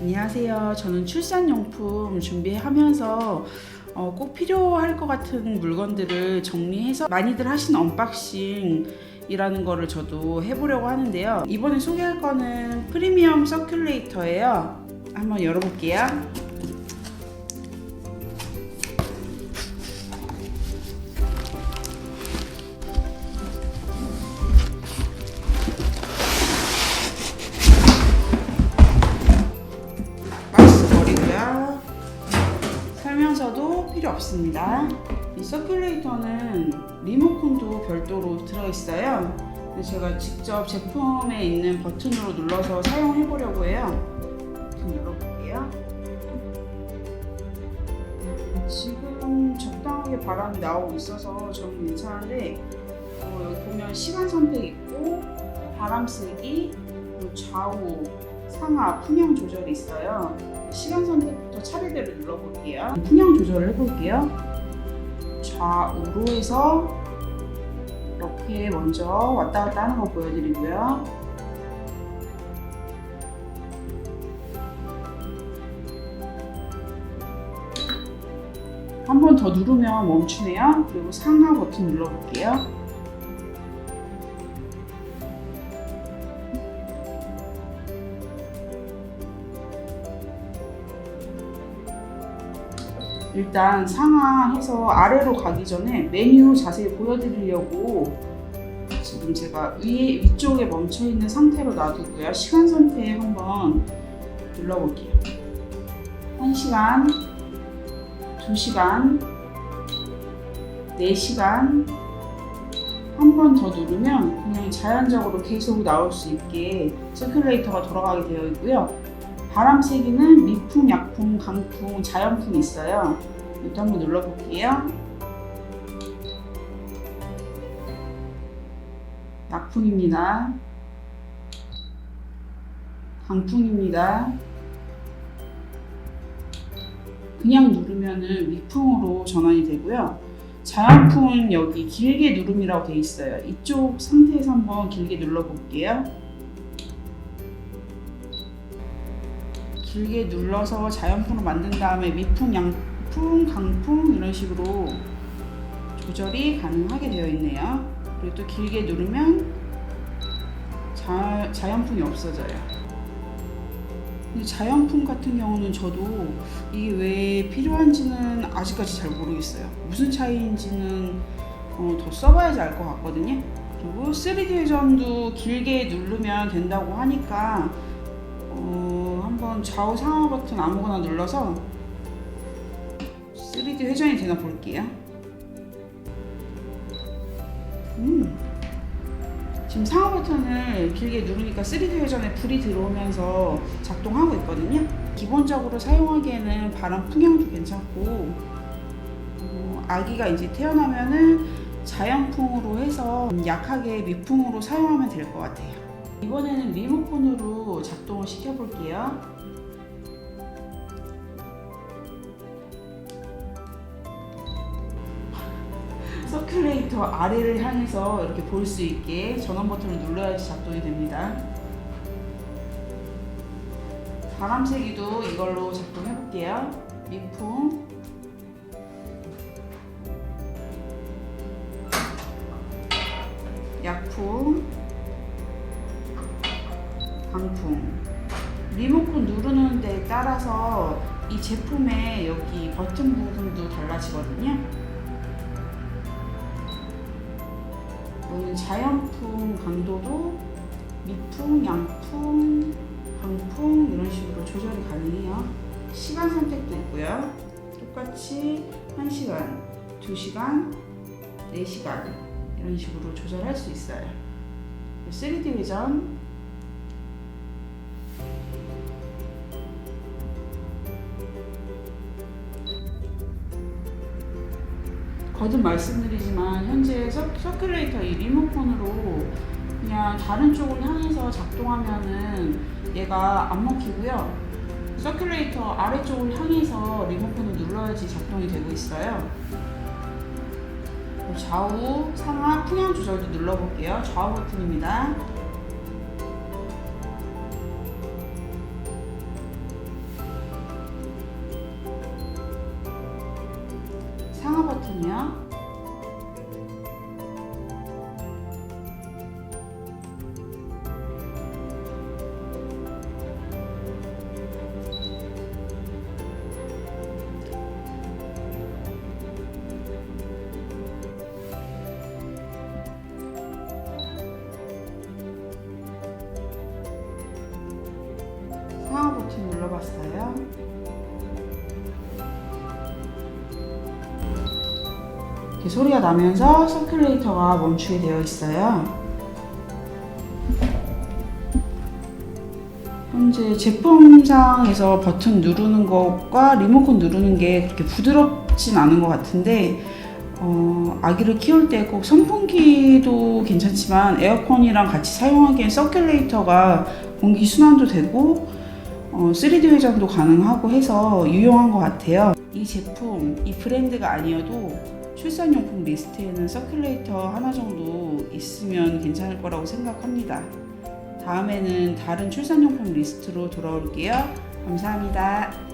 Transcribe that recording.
안녕하세요. 저는 출산용품 준비하면서 어, 꼭 필요할 것 같은 물건들을 정리해서 많이들 하시는 언박싱 이라는 거를 저도 해보려고 하는데요. 이번에 소개할 거는 프리미엄 서큘레이터예요. 한번 열어볼게요. 없습니다. 이 서큘레이터는 리모컨도 별도로 들어있어요. 제가 직접 제품에 있는 버튼으로 눌러서 사용해 보려고 해요. 좀 열어볼게요. 지금 적당하게 바람이 나오고 있어서 저는 괜찮은데 어, 여기 보면 시간 선택 있고 바람 그리고 좌우 상하 풍향 조절이 있어요. 시간 선택부터 차례대로 눌러볼게요. 풍향 조절을 해볼게요. 좌우로 해서 이렇게 먼저 왔다 갔다 하는 거 보여드리고요. 한 번 더 누르면 멈추네요. 그리고 상하 버튼 눌러볼게요. 일단 상하해서 아래로 가기 전에 메뉴 자세히 보여드리려고 지금 제가 위에 위쪽에 멈춰 있는 상태로 놔두고요. 시간 선택 한번 눌러볼게요. 1시간, 2시간, 4시간 한 번 더 누르면 그냥 자연적으로 계속 나올 수 있게 서큘레이터가 돌아가게 되어 있고요. 바람 세기는 미풍, 약풍, 강풍, 자연풍이 있어요. 이것도 한번 눌러볼게요. 약풍입니다. 강풍입니다. 그냥 누르면은 미풍으로 전환이 되고요. 자연풍은 여기 길게 누름이라고 되어 있어요. 이쪽 상태에서 한번 길게 눌러볼게요. 길게 눌러서 자연풍으로 만든 다음에 미풍, 양풍, 강풍 이런 식으로 조절이 가능하게 되어 있네요. 그리고 또 길게 누르면 자, 자연풍이 없어져요. 자연풍 같은 경우는 저도 이게 왜 필요한지는 아직까지 잘 모르겠어요. 무슨 차이인지는 어, 더 써봐야지 알 것 같거든요. 그리고 3D 회전도 길게 누르면 된다고 하니까 어, 한번 좌우 상하 버튼 아무거나 눌러서 3D 회전이 되나 볼게요. 음. 지금 상하 버튼을 길게 누르니까 3D 회전에 불이 들어오면서 작동하고 있거든요. 기본적으로 사용하기에는 바람 풍향도 괜찮고 어, 아기가 이제 태어나면은 자연풍으로 해서 약하게 미풍으로 사용하면 될 것 같아요. 이번에는 리모컨으로 작동을 시켜볼게요. 서큘레이터 아래를 향해서 이렇게 볼 수 있게 전원 버튼을 눌러야지 작동이 됩니다. 바람 세기도 이걸로 작동해 볼게요. 약풍. 강풍. 리모컨 누르는 데 따라서 이 제품의 여기 버튼 부분도 달라지거든요. 여기는 자연풍 강도도 미풍, 양풍, 강풍 이런 식으로 조절이 가능해요. 시간 선택도 있고요. 똑같이 1시간, 2시간, 4시간 이런 식으로 조절할 수 있어요. 3D 회전 거듭 말씀드리지만 현재 서, 서큘레이터 이 리모컨으로 그냥 다른 쪽을 향해서 작동하면은 얘가 안 먹히고요. 서큘레이터 아래쪽을 향해서 리모컨을 눌러야지 작동이 되고 있어요. 좌우, 상하, 풍향 조절도 눌러볼게요. 좌우 버튼입니다. 눌러봤어요. 이렇게 소리가 나면서 서큘레이터가 멈추게 되어 있어요. 현재 제품상에서 버튼 누르는 것과 리모컨 누르는 게 그렇게 부드럽진 않은 것 같은데 어, 아기를 키울 때 꼭 선풍기도 괜찮지만 에어컨이랑 같이 사용하기엔 서큘레이터가 공기 순환도 되고 어, 3D 회전도 가능하고 해서 유용한 것 같아요. 이 제품, 이 브랜드가 아니어도 출산용품 리스트에는 서큘레이터 하나 정도 있으면 괜찮을 거라고 생각합니다. 다음에는 다른 출산용품 리스트로 돌아올게요. 감사합니다.